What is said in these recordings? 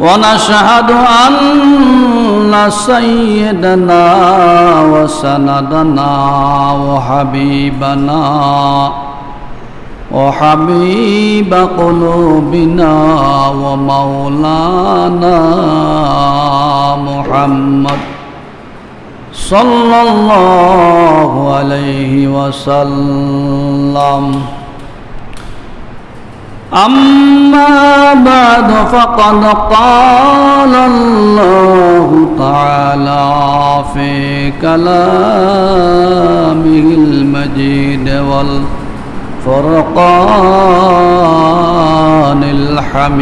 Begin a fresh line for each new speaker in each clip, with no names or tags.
ونشهد أن سيدنا وسندنا وحبيبنا وحبيب قلوبنا ومولانا محمد صلى الله عليه وسلم أما بعد فقد قال الله تعالى في كلامه المجيد والفرقان الحميد.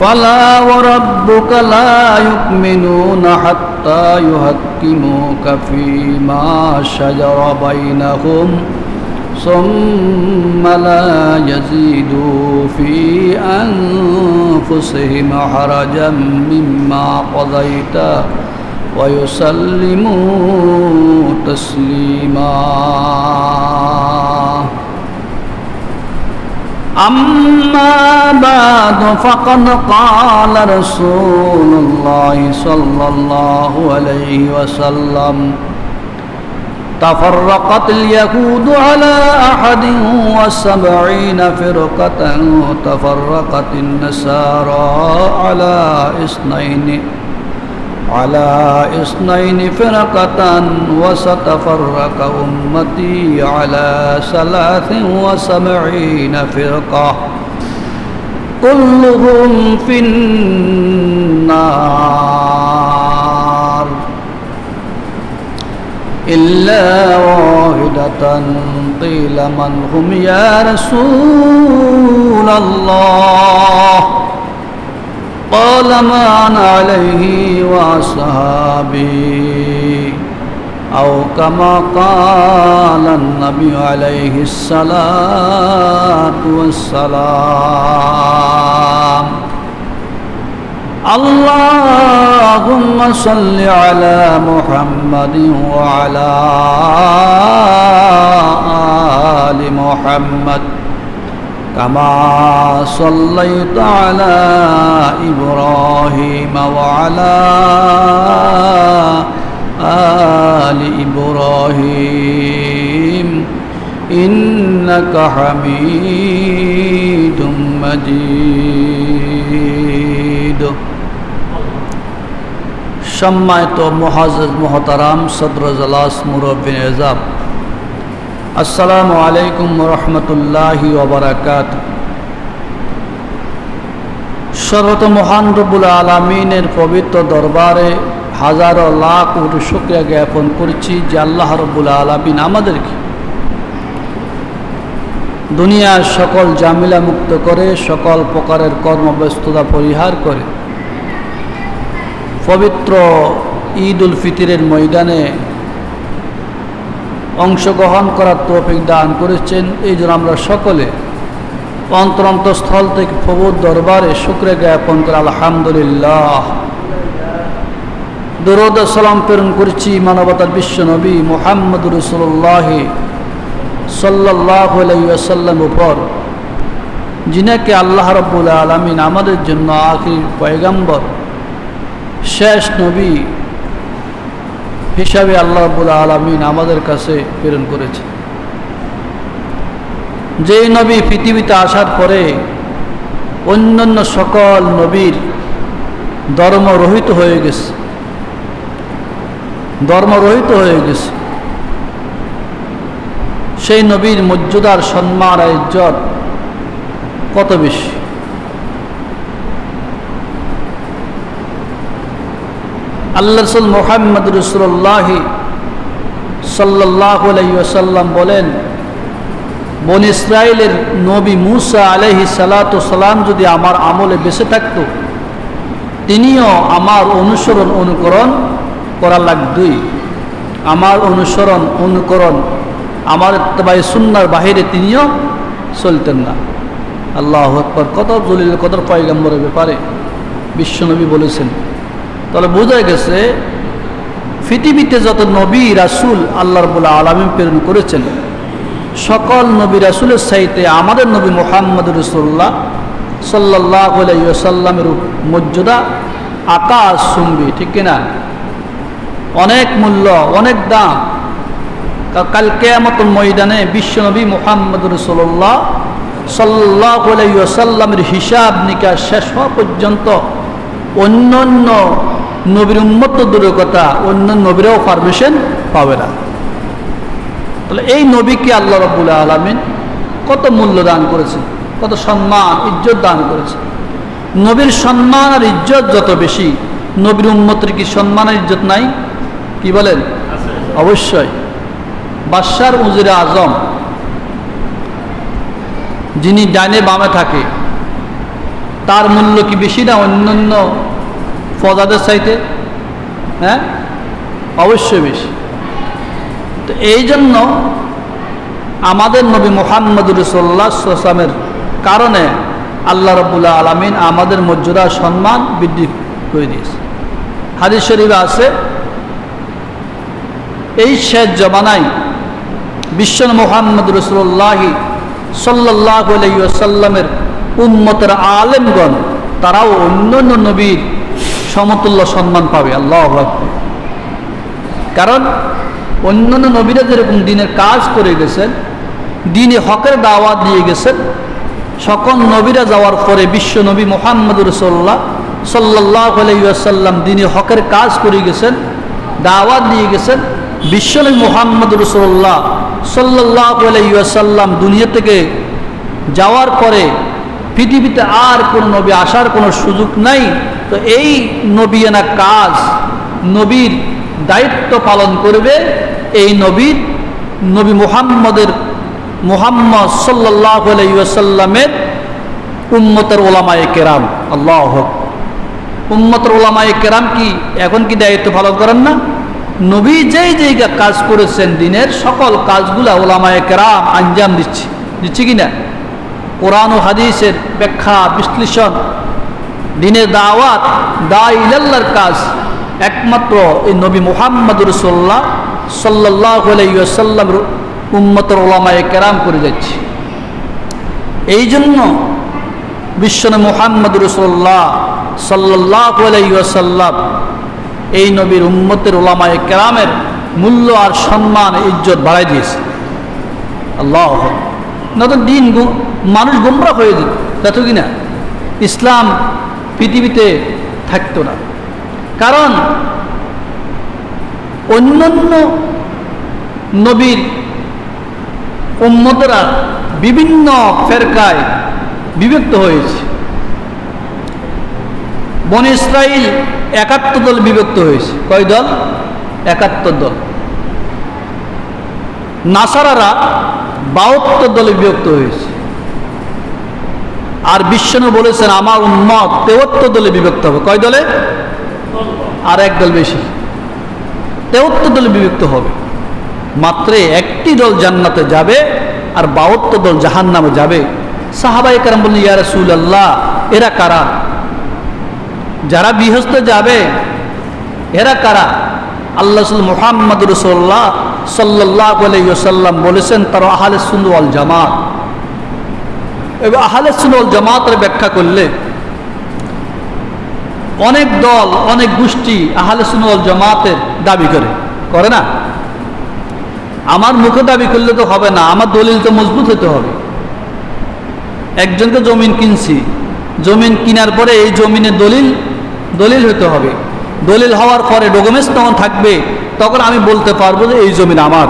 فلا وربك لا يؤمنون حتى يحكموك فيما شجر بينهم ثم لا يزيدوا في أنفسهم حرجا مما قضيت ويسلموا تسليما أما بعد فقد قال رسول الله صلى الله عليه وسلم تفرقت اليهود على أحد وسبعين فرقة وتفرقت النسارى على اثنين. على اثنين فرقة وستفرق أمتي على ثلاث وسبعين فرقة. كلهم في النار. إلا واحدة قيل من هم يا رسول الله. قال ما أنا عليه وأصحابي أو كما قال النبي عليه الصلاة والسلام اللهم صل على محمد وعلى آل محمد كما صليت على إبراهيم وعلى آل إبراهيم إنك حميد مجيد সম্মানিত মহাজ মহতারাম সদর জলাস মুরব্বিন এজাব আসসালামু আলাইকুম রহমতুল্লাহি ওবরাকাত সর্বত মহান রবুল আলমিনের পবিত্র দরবারে হাজারো লাখ কোটি শুক্রিয়া জ্ঞাপন করছি যে আল্লাহ রবুল আলমিন আমাদেরকে দুনিয়ার সকল জামিলা মুক্ত করে, সকল প্রকারের কর্মব্যস্ততা পরিহার করে, পবিত্র ঈদ উল ফিতিরের ময়দানে অংশগ্রহণ করার তৌফিক দান করেছেন। এই জন্য আমরা সকলে অন্তরন্ত স্থল থেকে প্রভুর দরবারে শুক্রে জ্ঞাপন করে আলহামদুলিল্লাহ। দরদ সালাম প্রেরণ করছি মানবতার বিশ্ব নবী মোহাম্মদ রসুল্লাহ সাল্লাহ আলাইসাল্লাম উপর, যিনাকে আল্লাহ রব্বুল আলমিন আমাদের জন্য আখির পয়গাম্বর, শেষ নবী হিসাবে আল্লাহ রব্বুল আলমিন আমাদের কাছে প্রেরণ করেছে যেই নবী পৃথিবীতে আসার পরে অন্যান্য সকল নবীর ধর্মরহিত হয়ে গেছে। ধর্ম ধর্মরহিত হয়ে গেছে। সেই নবীর মর্যাদার সম্মান আর ইজ্জত কত বেশি? আল্লাহ রসুল মোহাম্মদ রসুল্লাহি সাল্লাহ আলাইসাল্লাম বলেন, বন ইসরায়েলের নবী মুসা আলহি সালাম যদি আমার আমলে বেঁচে থাকত, তিনিও আমার অনুসরণ অনুকরণ করা লাগতই। আমার অনুসরণ অনুকরণ আমার তবাই সুন্নার বাহিরে তিনিও চলতেন না। আল্লাহ কত জলিল কত পয়গম্বরের ব্যাপারে বিশ্বনবী বলেছেন তাহলে বোঝা গেছে, পৃথিবীতে যত নবী, রাসুল আল্লাহ রবুল্লা আলমী প্রেরণ করেছেন, সকল নবী রাসুলের সাইতে আমাদের নবী মোহাম্মদ রসুল্লাহ সাল্লাহ সাল্লামের মর্যাদা আকাশ শুনবি ঠিক কিনা? অনেক মূল্য, অনেক দাম। কাল কেয়ামতুল ময়দানে বিশ্বনবী মোহাম্মদ রসুল্লাহ সাল্লাহ সাল্লামের হিসাব নিকাশ শেষ হওয়া পর্যন্ত অন্য অন্য নবীর উন্মত দূরের কথা, অন্য নবীরাও পারমিশন পাবে না। তাহলে এই নবীকে আল্লাহ রব্বুল আলমিন কত মূল্য দান করেছে কত সম্মান, ইজ্জত দান করেছে নবীর সম্মান আর ইজ্জত যত বেশি, নবীর উন্মতের কি সম্মান আর ইজ্জত নাই? কি বলেন? অবশ্যই। বাদশার উজিরে আজম, যিনি ডাইনে বামে থাকে, তার মূল্য কি বেশি না অন্যান্য ফজাদের চাইতে হ্যাঁ? অবশ্যই বেশি। তো এই জন্য আমাদের নবী মোহাম্মদ রসোল্লাহামের কারণে আল্লাহ রবুল্লা আলমিন আমাদের মর্যাদা, সম্মান বৃদ্ধি করে দিয়েছে। হাদিস শরীফে আছে, এই শেষ জমানায় বিশ্ব মোহাম্মদ রসুল্লাহি সাল্লাহ আলাইসাল্লামের উম্মতের আলেমগণ, তারাও অন্য অন্য নবীর সমতুল্য সম্মান পাবে, আল্লাহ কারণ অন্যান্য নবীরা যেরকম দিনের কাজ করে গেছেন, দিনে হকের দাওয়াত দিয়ে গেছেন, সকল নবীরা যাওয়ার পরে বিশ্ব নবী মোহাম্মদ রসোল্লাহ সাল্লাহ আলাইসাল্লাম দিনে হকের কাজ করে গেছেন, দাওয়াত দিয়ে গেছেন বিশ্বনবী মোহাম্মদ রসোল্লাহ সাল্লাহ আলাইসাল্লাম দুনিয়া থেকে যাওয়ার পরে পৃথিবীতে আর কোন নবী আসার কোনো সুযোগ নাই। তো এই নবীনা কাজ নবীর দায়িত্ব পালন করবে এই নবীর, নবী মুহাম্মদের, মুহাম্মদ সাল্লাহ আলাইসাল্লামের উম্মতের ওলামায় কেরাম। আল্লাহ উম্মতের ওলামায় কেরাম কি এখন কি দায়িত্ব পালন করেন না? নবী যেই জায়গা কাজ করেছেন, দিনের সকল কাজগুলা ওলামায় কেরাম আঞ্জাম দিচ্ছে। দিচ্ছে কি না? কোরআন ও হাদিসের ব্যাখ্যা বিশ্লেষণ দিনের দাওয়াত, দা কাজ, একমাত্র এই নবী মোহাম্মদ রসোল্লাহ সাল্লাহ আলাইসাল্লাম উম্মতর ওলামায় কেরাম করে যাচ্ছে। এই জন্য বিশ্বনে মোহাম্মদ রসোল্লাহ সাল্লাহ আলাইসাল্লাম এই নবীর উম্মতের ওলামায় কেরামের মূল্য আর সম্মান, ইজ্জত বাড়াই দিয়েছে। আল্লাহ নতুন দিন মানুষ গুমরা হয়ে যেত তাত কি না? ইসলাম পৃথিবীতে থাকতো না। কারণ অন্যান্য নবীর উম্মতরা বিভিন্ন ফেরকায় বিভক্ত হয়েছে। বন ইসরায়েল একাত্তর দল বিভক্ত হয়েছে। কয় দল? একাত্তর দল। নাসারারা বাহাত্তর দলে বিভক্ত হয়েছে। আর বিশ্বনু বলেছেন, আমার উন্মত তেহত্তর দলে বিভক্ত হবে। কয় দলে? আর এক দল বেশি। তেহত্তর দলে বিভক্ত হবে। মাত্র একটি দল জান্নাতে যাবে আর বাহাত্তর দল জাহান নামে যাবে। সাহাবাই কারাম বললেন, ইয়া রসুল আল্লাহ এরা কারা? যারা বৃহস্ত যাবে, এরা কারা? আল্লাহ মোহাম্মদ রসোল্লাহ সাল্লাহ আলাইসাল্লাম বলেছেন, তারা আহলে সুন্দর জামাত। এবং আহলে সুন্দর জামাতের ব্যাখ্যা করলে অনেক দল, অনেক গোষ্ঠী আহলে সুন্দর জামাতের দাবি করে। করে না? আমার মুখে দাবি করলে তো হবে না, আমার দলিল তো মজবুত হতে হবে। একজনকে জমিন কিনছি, জমিন কিনার পরে এই জমিনে দলিল দলিল হতে হবে। দলিল হওয়ার পরে ডকুমেন্টস তখন থাকবে, তখন আমি বলতে পারব যে এই জমিন আমার।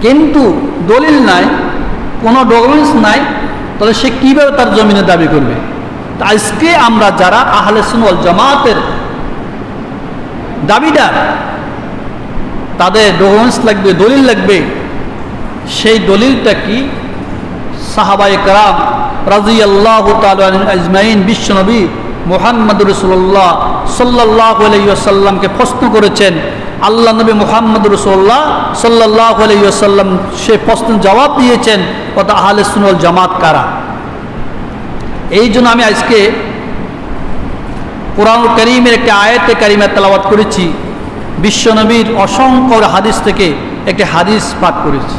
কিন্তু দলিল নাই কোনো ডকুমেন্টস নাই, তাহলে সে কীভাবে তার জমিনের দাবি করবে? তা আজকে আমরা যারা আহলে সুনল জামাতের দাবিদার, তাদের ডকুমেন্টস লাগবে, দলিল লাগবে, সেই দলিলটা কি? সাহাবাই কারাম রাজি আল্লাহ আজমাইন বিশ্বনবী মোহাম্মদ রসুল্লাহ সাল্লাহ আলাইসাল্লামকে প্রশ্ন করেছেন আল্লাহ নবী মোহাম্মদ রসুল্লাহ সাল্লাহ আলাইসাল্লাম সে প্রশ্ন জবাব দিয়েছেন কত আহলে সুনল জামাত কারা? এই জন্য আমি আজকে কোরআন করিমের একটি আয়তে কারিমে তেলাবাত করেছি বিশ্বনবীর অসংখ্য হাদিস থেকে একটি হাদিস পাঠ করেছি।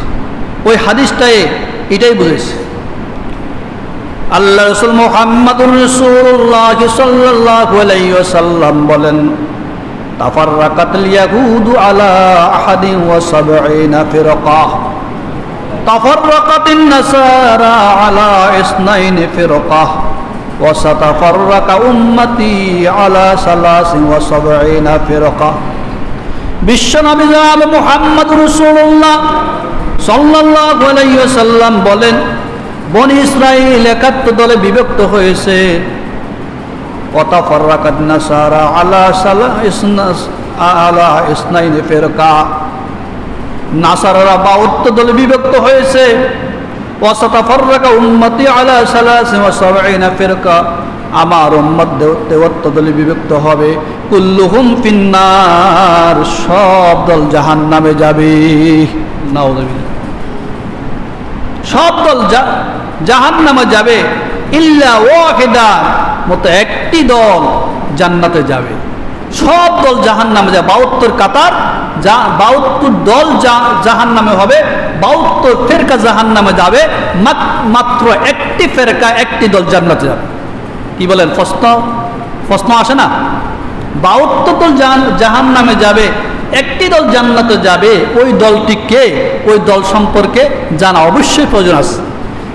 ওই হাদিসটায় এটাই বুঝেছি। আল্লাহ রসুল মোহাম্মদুর রসুল্লাহ সাল্লাম বলেন তাফাররাকাত اليهود على أحد وسبعين فرقة تفرقت النصارى على اثنين فرقة وستفرق أمتي على ثلاث وسبعين فرقة বিশ্বনবী জনাব মুহাম্মদ রসুল্লাহ সাল্লাহ আলাইসাল্লাম বলেন বনি ইসরাইল একাত্তর দলে বিভক্ত হয়েছে আলা সালা ইসনাস, আলা ইসনাইন ফেরকা। নাসারারা বাউত্তর দলে বিভক্ত হয়েছে। ওয়াসাতা ফর্রাকা উম্মতি আলা সালাসি ওয়া সাবঈনা ফিরকা। আমার উম্মত দেওয়াত্তর দলে বিভক্ত হবে। কুল্লুহুম ফিন্নার, সব দল জাহান্নামে যাবে। নাউযুবিল্লাহ সব দল জাহান নামে যাবে। ইল্লা ওয়াহিদা। মতো একটি দল জান্নাতে যাবে। সব দল জাহান নামে যাবে। বাউত্তর কাতার, যা বাউত্তর দল জাহান নামে হবে বাউত্তর ফেরকা জাহান নামে যাবে মাত্র একটি ফেরকা একটি দল জান্নাতে যাবে। কি বলেন, প্রশ্ন? প্রশ্ন আসে না? বাউত্তর দল জাহান নামে যাবে, একটি দল জান্নাতে যাবে, ওই দলটি কে? ওই দল সম্পর্কে জানা অবশ্যই প্রয়োজন আছে।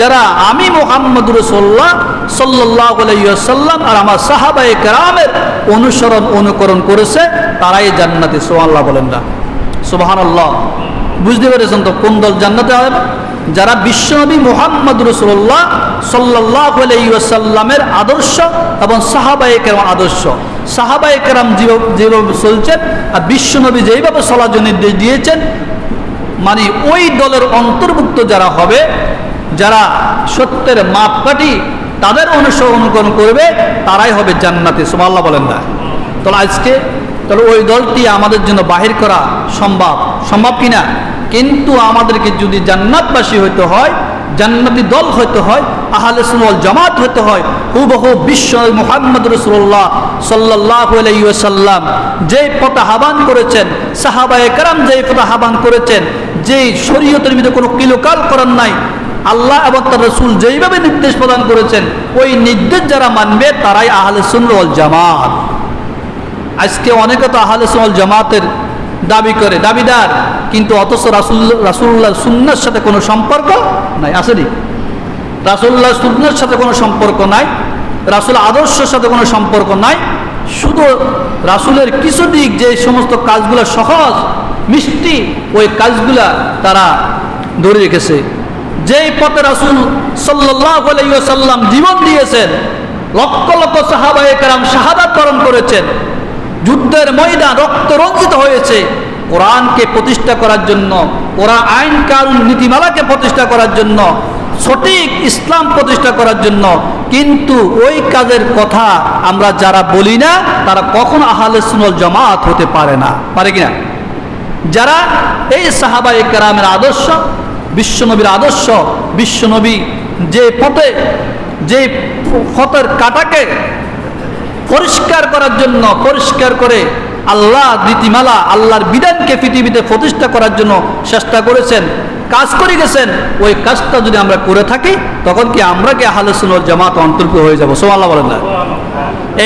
যারা আমি মোহাম্মদ রসোল্লাহ সাল্লাহ সাল্লাম আর আমার সাহাবাই কেরামের অনুসরণ, অনুকরণ করেছে, তারাই জান্নাতে সোহাল্লাহ বলেন না। সোহান আল্লাহ বুঝতে পেরেছেন তো কোন দল জান্নাতে হবে? যারা বিশ্বনবী মোহাম্মদ রসুল্লাহ সাল্লাহ আলাইসাল্লামের আদর্শ এবং সাহাবাই কেরাম আদর্শ। সাহাবাই কেরাম যেভাবে চলছেন আর বিশ্বনবী যেইভাবে চলার নির্দেশ দিয়েছেন মানে ওই দলের অন্তর্ভুক্ত যারা হবে যারা সত্যের মাপকাঠি তাদের অনুসরণ করবে, তারাই হবে জান্নাতে। সোমাল্লাহ বলেন না। তাহলে আজকে, তাহলে ওই দলটি আমাদের জন্য বাহির করা সম্ভব? সম্ভব কিনা? কিন্তু আমাদেরকে যদি জান্নাতবাসী হইতে হয়, জান্নাতি দল হইতে হয়, আহলে সুনল জামাত হইতে হয়, হুবহু বিশ্ব মুহাম্মদ রসুল্লাহ সাল্লাহ আলাইসাল্লাম যেই পথা হাবান করেছেন, সাহাবায়ে কারাম যেই পথা হাবান করেছেন, যেই শরীয়তের ভিতরে কোনো কিলোকাল করার নাই আল্লাহ এবং তার রসুল যেইভাবে নির্দেশ প্রদান করেছেন, ওই নির্দেশ যারা মানবে তারাই আহলে সুনল জামাত। আজকে অনেকে তো আহলে সুনল জামাতের দাবি করে, দাবিদার, কিন্তু অথচ রাসুল রাসুল্লাহ সুন্নার সাথে কোনো সম্পর্ক নাই আসেনি রাসুল্লাহ সুন্নার সাথে কোনো সম্পর্ক নাই, রাসুল আদর্শের সাথে কোনো সম্পর্ক নাই, শুধু রাসুলের কিছু দিক যে সমস্ত কাজগুলো সহজ, মিষ্টি, ওই কাজগুলা তারা ধরে রেখেছে। যেই পথে রাসুল সাল্লাম জীবন দিয়েছেন, লক্ষ লক্ষ সাহাবাহিক রাম শাহাদাত বরণ করেছেন, যুদ্ধের ময়দান রক্ত রঞ্জিত হয়েছে, কোরআনকে প্রতিষ্ঠা করার জন্য কোরআন আইন কানুন নীতিমালাকে প্রতিষ্ঠা করার জন্য, সঠিক ইসলাম প্রতিষ্ঠা করার জন্য, কিন্তু ওই কাজের কথা আমরা যারা বলি না, তারা কখনো আহলে সুনল জমাত হতে পারে না। পারে কিনা যারা এই সাহাবা একরামের আদর্শ বিশ্বনবীর আদর্শ, বিশ্বনবী যে পথে, যে ফতের কাটাকে পরিষ্কার করার জন্য, পরিষ্কার করে আল্লাহ নীতিমালা, আল্লাহর বিধানকে পৃথিবীতে প্রতিষ্ঠা করার জন্য চেষ্টা করেছেন, কাজ করে গেছেন, ওই কাজটা যদি আমরা করে থাকি, তখন কি আমরা কি আহলে সুন্নাত জামাত অন্তর্ভুক্ত হয়ে যাব? সোমাল্লাহ বলেন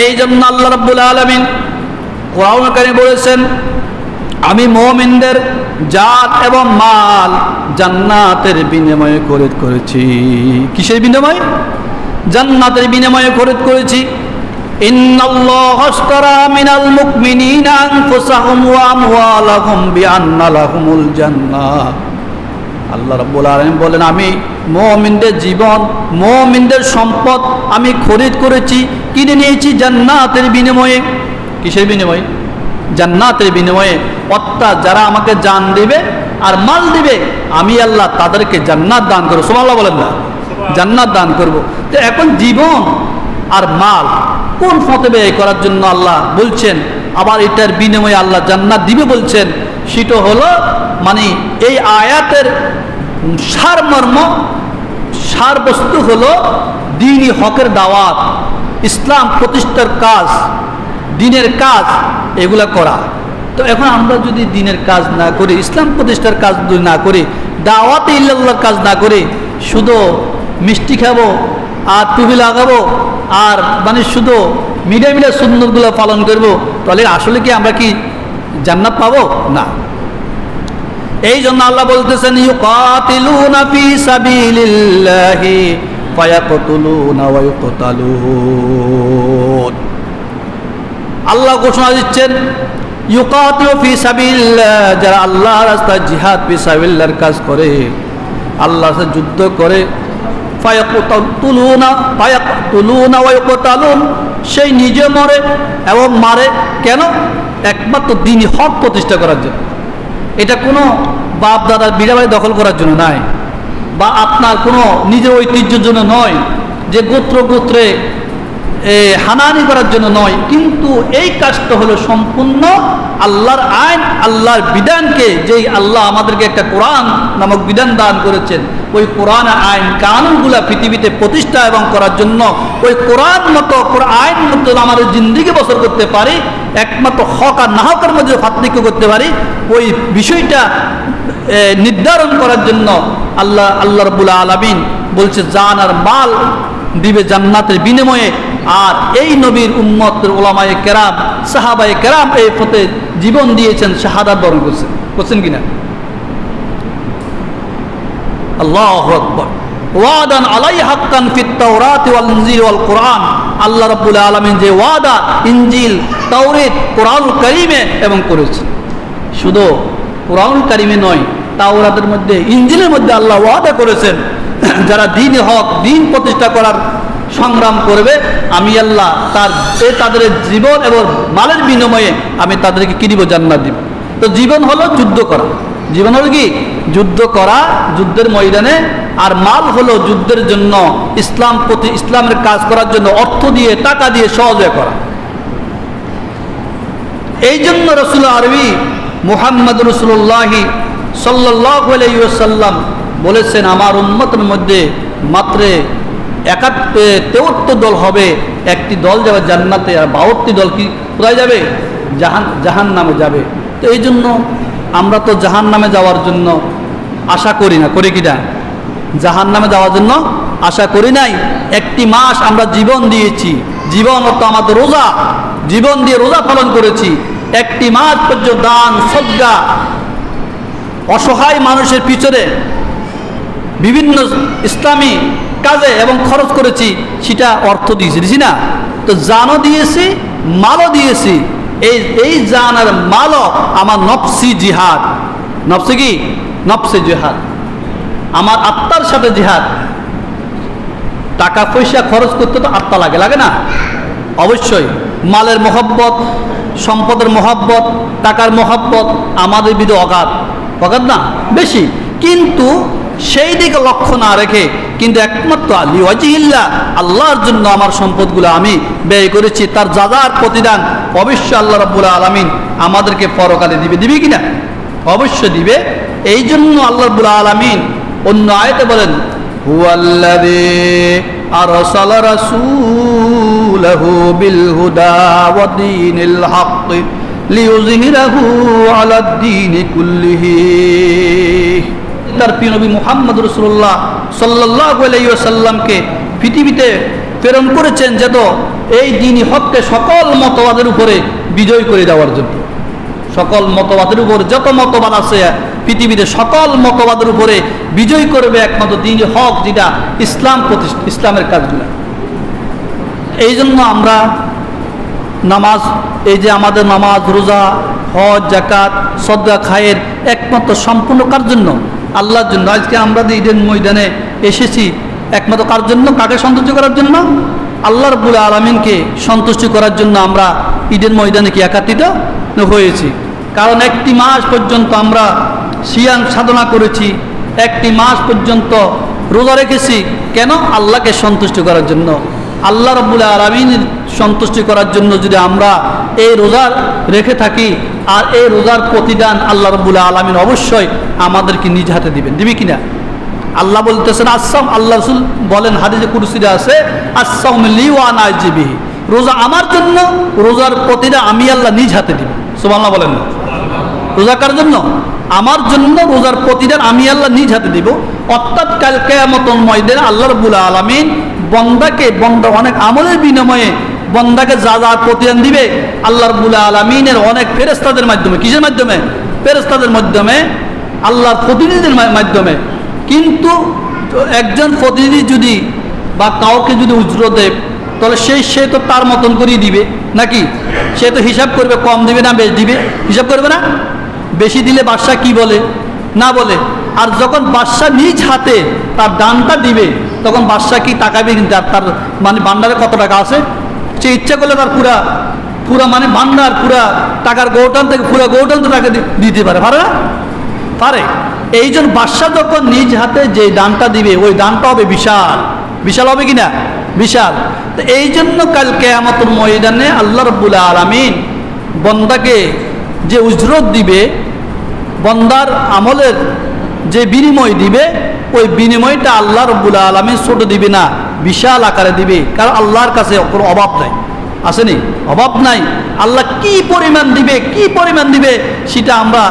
এই জন্য আল্লাহ রাব্বুল আলামিন কোরআন কারিমে বলেছেন আমি মুমিনদের জাত এবং মাল জান্নাতের বিনিময়ে খরিদ করেছি। কিসের বিনিময়ে? জান্নাতের বিনিময়ে খরিদ করেছি। আল্লাহ রাব্বুল বলেন, আমি মুমিনদের জীবন, মুমিনদের সম্পদ আমি খরিদ করেছি, কিনে নিয়েছি জান্নাতের বিনিময়ে। কিসের বিনিময়ে? জান্নাতের বিনিময়ে অর্থাৎ যারা আমাকে জান দিবে আর মাল দিবে আমি আল্লাহ তাদেরকে জান্নাত দান করব। সোমাল্লাহ বলেন না? জান্নাত দান করব। তো এখন জীবন আর মাল কোন ফতে ব্যয় করার জন্য আল্লাহ বলছেন আবার এটার বিনিময়ে আল্লাহ জান্নাত দিবে বলছেন? সেটা হলো মানে এই আয়াতের সারমর্ম সারবস্তু হলো দিনই হকের দাওয়াত ইসলাম প্রতিষ্ঠার কাজ দিনের কাজ। এগুলা করা। তো এখন আমরা যদি দিনের কাজ না করি, ইসলাম প্রতিষ্ঠার কাজ যদি না করি, দাওয়াতে ইল্লাল্লাহর কাজ না করি, শুধু মিষ্টি খাব আর টুপি লাগাবো আর মানে শুধু মিডিয়া মিডিয়া সুন্দরগুলো পালন করব, তাহলে আসলে কি আমরা কি জান্নাত পাবো? না। এই জন্য আল্লাহ বলতেছেন ইউকতালুন। আল্লাহ ঘোষণা দিচ্ছেন যারা আল্লাহ রাস্তায় জিহাদ ফি সাবিলিল্লাহর কাজ করে আল্লাহ যুদ্ধ করে সেই নিজে মরে এবং মারে কেন? একমাত্র দিনই হক প্রতিষ্ঠা করার জন্য। এটা কোনো বাপ দাদার বিড়াবাড়ি দখল করার জন্য নয় বা আপনার কোনো নিজের ঐতিহ্যের জন্য নয়, যে গোত্র গোত্রে এ, হানাহানি করার জন্য নয় কিন্তু এই কাজটা হলো সম্পূর্ণ আল্লাহর আইন আল্লাহর বিধানকে যেই আল্লাহ আমাদেরকে একটা কোরআন নামক বিধান দান করেছেন ওই কোরআন আইন কানুনগুলা পৃথিবীতে প্রতিষ্ঠা এবং করার জন্য ওই কোরআন মতো আইন মতো আমাদের জিন্দিগি বছর করতে পারি একমাত্র হক আর নাহকের মধ্যে পার্থক্য করতে পারি ওই বিষয়টা নির্ধারণ করার জন্য আল্লাহ আল্লাহ রবুল্লা আলমিন বলছে জান আর মাল দিবে জান্নাতের বিনিময়ে আর এই নবীর উম্মতের ওলামায়ে কেরাম, সাহাবায়ে কেরাম এই পথে জীবন দিয়েছেন, শাহাদাত বরণ করছেন। করছেন কিনা? আল্লাহ ওয়াদান আলাই হাক্কান ফিত তাওরাত ওয়াল ইনজিল ওয়াল কোরআন। আল্লাহ রাব্বুল আলামিন যে ওয়াদা, ইনজিল তাওরাত কোরআনুল কারীমে এবং করেছেন। শুধু কোরআনুল কারীমে নয়, তাওরাতের মধ্যে, ইনজিলের মধ্যে আল্লাহ ওয়াদা করেছেন। যারা দিন হক, দিন প্রতিষ্ঠা করার সংগ্রাম করবে, আমি আল্লাহ তার তাদের জীবন এবং মালের বিনিময়ে আমি তাদেরকে কি দিব? জান্নাত দিব। তো জীবন হলো যুদ্ধ করা। জীবন হলো কি? যুদ্ধ করা, যুদ্ধের ময়দানে, আর মাল হলো যুদ্ধের জন্য, ইসলাম প্রতি, ইসলামের কাজ করার জন্য অর্থ দিয়ে, টাকা দিয়ে সহজে করা। এই জন্য রসুল আরবি মুহাম্মদ রসুল্লাহি সাল্লাহ বলেছেন, আমার উন্মতের মধ্যে মাত্র একাত্ত তেউত্তর দল হবে, একটি দল যাবে জান্নাতে আর বাহাত্তর দল কি, কোথায় যাবে? জাহান জাহান নামে যাবে। তো এই জন্য আমরা তো জাহান নামে যাওয়ার জন্য আশা করি না, করি কি না জাহান নামে যাওয়ার জন্য আশা করি নাই। একটি মাস আমরা জীবন দিয়েছি। জীবন অর্থ আমাদের রোজা। জীবন দিয়ে রোজা পালন করেছি। একটি মাস পর্যন্ত দান সজ্ঞা অসহায় মানুষের পিছনে বিভিন্ন ইসলামী কাজে এবং খরচ করেছি, সেটা অর্থ দিয়েছি দিছি না? তো জানও দিয়েছি, মালও দিয়েছি। এই এই জান আর মালও আমার নফসি জিহাদ। নফসি কি? নফসি জিহাদ। আমার আত্মার সাথে জিহাদ। টাকা পয়সা খরচ করতে তো আত্মা লাগে লাগে না? অবশ্যই। মালের মহব্বত, সম্পদের মহাব্বত, টাকার মহাব্বত আমাদের বিধে অগাধ। অগাধ না? বেশি। কিন্তু সেই দিকে লক্ষ্য না রেখে কিন্তু একমাত্র আলী ওয়াজিল্লা আল্লাহর জন্য আমার সম্পদগুলো আমি ব্যয় করেছি, তার যাদার প্রতিদান, অবশ্যই আল্লাহ রব্বুল আলমিন আমাদেরকে পরকালে দিবে। দিবে কিনা? অবশ্যই দিবে। এই জন্য আল্লাহ রব্বুল আলমিন অন্য আয়তে বলেন আলাদ দীনি কুল্লিহি। তার প্রিয় নবী মুহাম্মদ রসুল্লাহ সাল্লাল্লাহু আলাইহি ওয়াসাল্লামকে পৃথিবীতে প্রেরণ করেছেন যেন এই দিনই হককে সকল মতবাদের উপরে বিজয় করে দেওয়ার জন্য। সকল মতবাদের উপর যত মতবাদ আছে, পৃথিবীতে সকল মতবাদের উপরে বিজয় করবে একমাত্র দিন হক যেটা ইসলাম প্রতিষ্ঠা ইসলামের কাজগুলো। এই জন্য আমরা নামাজ, এই যে আমাদের নামাজ, রোজা, হজ জাকাত সদ্গা খায়ের একমাত্র সম্পূর্ণ কার জন্য? আল্লাহর জন্য। আজকে আমরা যে ঈদের ময়দানে এসেছি, একমাত্র কার জন্য? কাকে সন্তুষ্ট করার জন্য? আল্লাহ রব্বুল আলমিনকে সন্তুষ্টি করার জন্য আমরা ঈদের ময়দানে কি একাত্রিত? হয়েছি। কারণ একটি মাস পর্যন্ত আমরা সিয়াম সাধনা করেছি, একটি মাস পর্যন্ত রোজা রেখেছি। কেন? আল্লাহকে সন্তুষ্ট করার জন্য। আল্লাহ রব্বুল আলমিনের সন্তুষ্টি করার জন্য যদি আমরা এই রোজার রেখে থাকি, আর এই রোজার প্রতিদান আল্লাহ রব্বুল আলমিন অবশ্যই আমাদেরকে নিজ হাতে দিবেন। দিবি কিনা? আল্লাহ বলতেছেন আসাম আল্লাহ রসুল বলেন হাদিজে কুরসিরা আছে আসাম লিওয়ান আইজিবিহি রোজা আমার জন্য, রোজার প্রতিদান আমি আল্লাহ নিজ হাতে দিব। সুবহানাল্লাহ বলেন না। রোজা কার জন্য? আমার জন্য রোজার প্রতিদান আমি আল্লাহ নিজ হাতে দিব। অর্থাৎ কাল কেয়ামতন ময়দানে আল্লাহ রব্বুল আলমিন বন্দাকে বন্দা, অনেক আমলের বিনিময়ে বন্দাকে যা যা প্রতিদান দিবে আল্লাহ রব্বুল আলমিনের অনেক ফেরেস্তাদের মাধ্যমে। কিসের মাধ্যমে? ফেরেস্তাদের মাধ্যমে, আল্লাহর প্রতিনিধিদের মাধ্যমে। কিন্তু একজন প্রতিনিধি যদি বা কাউকে যদি উজ্র দেব তাহলে সেই সে তো তার মতন করেই দিবে। নাকি? সে তো হিসাব করবে, কম দিবে না, বেশ দিবে। হিসাব করবে না? বেশি দিলে বাদশাহ কি বলে? না বলে। আর যখন বাদশাহ নিজ হাতে তার দানটা দিবে, তখন বাদশাহ কি তাকাবে তার মানে ভান্ডারে কত টাকা আছে? সে ইচ্ছা করলে তার পুরা পুরা মানে ভান্ডার, পুরা টাকার গৌটান থেকে পুরা গৌটান তো তাকে দিতে পারে। পারে না? পারে। এই জন্য বাদশাহ যখন নিজ হাতে যে দানটা দিবে, ওই দানটা হবে বিশাল। বিশাল হবে কিনা? বিশাল। তো এই জন্য কাল কেয়ামতের ময়দানে আল্লাহ রব্বুল আলমিন বন্দাকে যে উজরত দিবে বন্দার আমলের যে বিনিময় দিবে, ওই বিনিময়টা আল্লাহ রব্বুল আলমিন ছোট দিবে না, বিশাল আকারে দিবে। কারণ আল্লাহর কাছে কোনো অভাব নাই। আসেনি অভাব নাই। আল্লাহ কি পরিমাণ দিবে, কি পরিমাণ দিবে, সেটা আমরা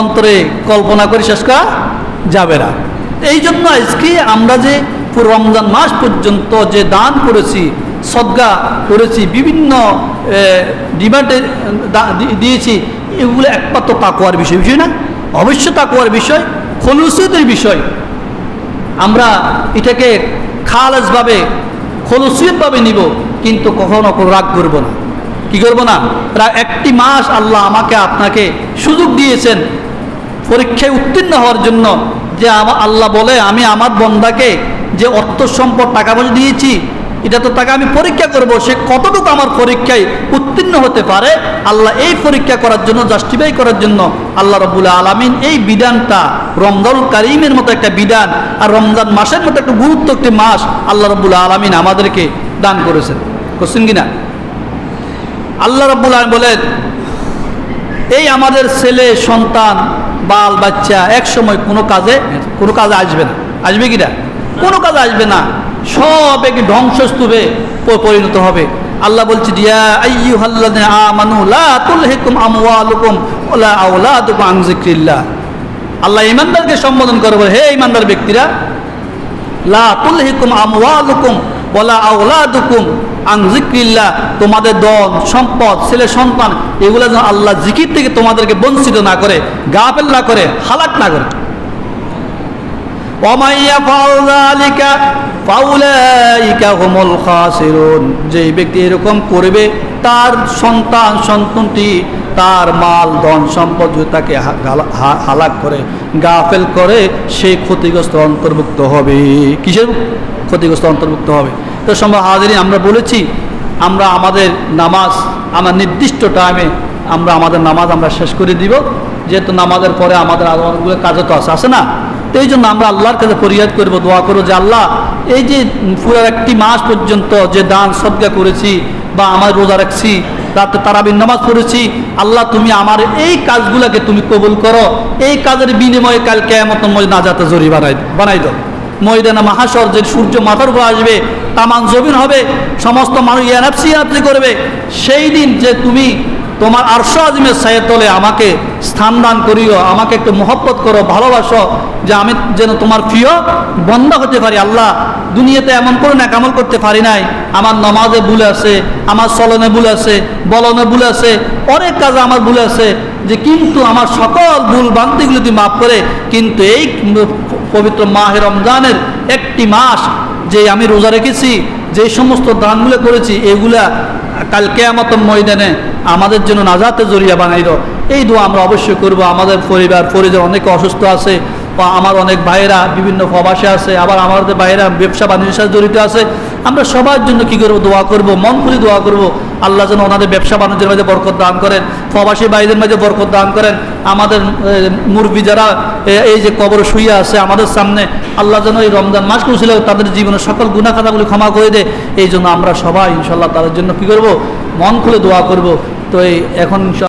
অন্তরে কল্পনা করে শেষ করা যাবে না। এই জন্য আজকে আমরা যে পুরো রমজান মাস পর্যন্ত যে দান করেছি, সদ্গা করেছি, বিভিন্ন ডিমান্ডে দিয়েছি এগুলো একমাত্র তাকুয়ার বিষয় বিষয় না? অবশ্য তাকুয়ার বিষয় খলুসিয়তের বিষয়। আমরা এটাকে খালাসভাবে খলুসিয়তভাবে নিব, কিন্তু কখনো রাগ করব না। কি করব না? প্রায় একটি মাস আল্লাহ আমাকে আপনাকে সুযোগ দিয়েছেন, পরীক্ষায় উত্তীর্ণ হওয়ার জন্য, যে আল্লাহ বলে, আমি আমার বন্দাকে যে অর্থ সম্পদ টাকা পয়সা দিয়েছি এটা তো তাকে আমি পরীক্ষা করব, সে কতটুকু আমার পরীক্ষায় উত্তীর্ণ হতে পারে? আল্লাহ এই পরীক্ষা করার জন্য জাস্টিফাই করার জন্য আল্লাহ রবুল্লা আলমিন এই বিধানটা রমজান কারিমের মতো একটা বিধান আর রমজান মাসের মতো একটা গুরুত্ব একটি মাস আল্লাহ রবুল্লা আলমিন আমাদেরকে দান করেছেন। করছেন কিনা? আল্লাহ রব্বুল আলম বলেন, এই আমাদের ছেলে, সন্তান, বাল, বাচ্চা এক সময় কোনো কাজে কোনো কাজে আসবে না। আসবে কিনা? কোনো কাজে আসবে না। সব একটি ধ্বংসস্তূপে পরিণত হবে। আল্লাহ বলছে লা আল্লাহ ইমানদারকে সম্বোধন করে বলে, হে ইমানদার ব্যক্তিরা, লা তোমাদের ধন, সম্পদ, ছেলে, সন্তান, এগুলো যেন আল্লাহ জিকির থেকে তোমাদেরকে বঞ্চিত না করে, গাফেল না করে, হালাক না করে। যে ব্যক্তি এরকম করবে, তার সন্তান সন্তানটি তার মাল, ধন, সম্পদ যদি তাকে হালাক করে, গাফেল করে, সে ক্ষতিগ্রস্ত অন্তর্ভুক্ত হবে। কিসের ক্ষতিগ্রস্ত অন্তর্ভুক্ত হবে? তো সম্ভব হাজারি আমরা বলেছি, আমরা আমাদের নামাজ, আমরা নির্দিষ্ট টাইমে আমরা আমাদের নামাজ আমরা শেষ করে দিব। যেহেতু নামাজের পরে আমাদের আরও কাজে তো আছে আছে না? তো এই জন্য আমরা আল্লাহর কাছে ফরিয়াদ করব, দোয়া করো যে আল্লাহ, এই যে পুরো একটি মাস পর্যন্ত যে দান সদ্গা করেছি বা আমার রোজা রাখছি, রাতে তারাবিন নামাজ পড়েছি, আল্লাহ তুমি আমার এই কাজগুলোকে তুমি কবুল করো। এই কাজের বিনিময়ে কাল কেমত না যাতে জরি বানাই বানাই দাও। ময়দানা মাহাসর যে সূর্য মাথার উপর আসবে তামান জমিন হবে, সমস্ত মানুষ ইয়ানাপসি করবে। সেই দিন যে তুমি তোমার আরশো আজমের সায়ের তলে আমাকে স্থান দান করিও, আমাকে একটু মহব্বত করো, ভালোবাসো, যে আমি যেন তোমার প্রিয় বন্ধ হতে পারি। আল্লাহ, দুনিয়াতে এমন করে না কামল করতে পারি নাই। আমার নমাজে ভুল আছে, আমার চলনে ভুল আছে, বলনে ভুল আছে, অনেক কাজে আমার ভুল আছে, যে কিন্তু আমার সকল ভুল বান্তিগুলো তুই মাফ করে, কিন্তু এই পবিত্র মাহে রমজানের একটি মাস যে আমি রোজা রেখেছি, যে সমস্ত দানগুলো করেছি, এগুলা কাল কেয়ামত ময়দানে আমাদের জন্য নাজাতে জরিয়া বানাইল। এই দোয়া আমরা অবশ্যই করব। আমাদের পরিবার, পরিজন অনেকে অসুস্থ আছে। আমার অনেক ভাইয়েরা বিভিন্ন প্রবাসে আছে, আবার আমাদের ভাইয়েরা ব্যবসা বাণিজ্যের সাথে জড়িত আছে, আমরা সবার জন্য কি করব? দোয়া করব, মন খুলে দোয়া করব। আল্লাহ যেন ওনাদের ব্যবসা বাণিজ্যের মাঝে বরকত দান করেন, প্রবাসী ভাইদের মাঝে বরকত দান করেন। আমাদের মুরবি যারা এই যে কবর শুয়ে আছে আমাদের সামনে, আল্লাহ যেন এই রমজান মাস করেছিল, তাদের জীবনের সকল গুণা খাতাগুলি ক্ষমা করে দেয় এই জন্য আমরা সবাই ইনশাল্লাহ তাদের জন্য কি করব? মন খুলে দোয়া করব। তো এই, এখন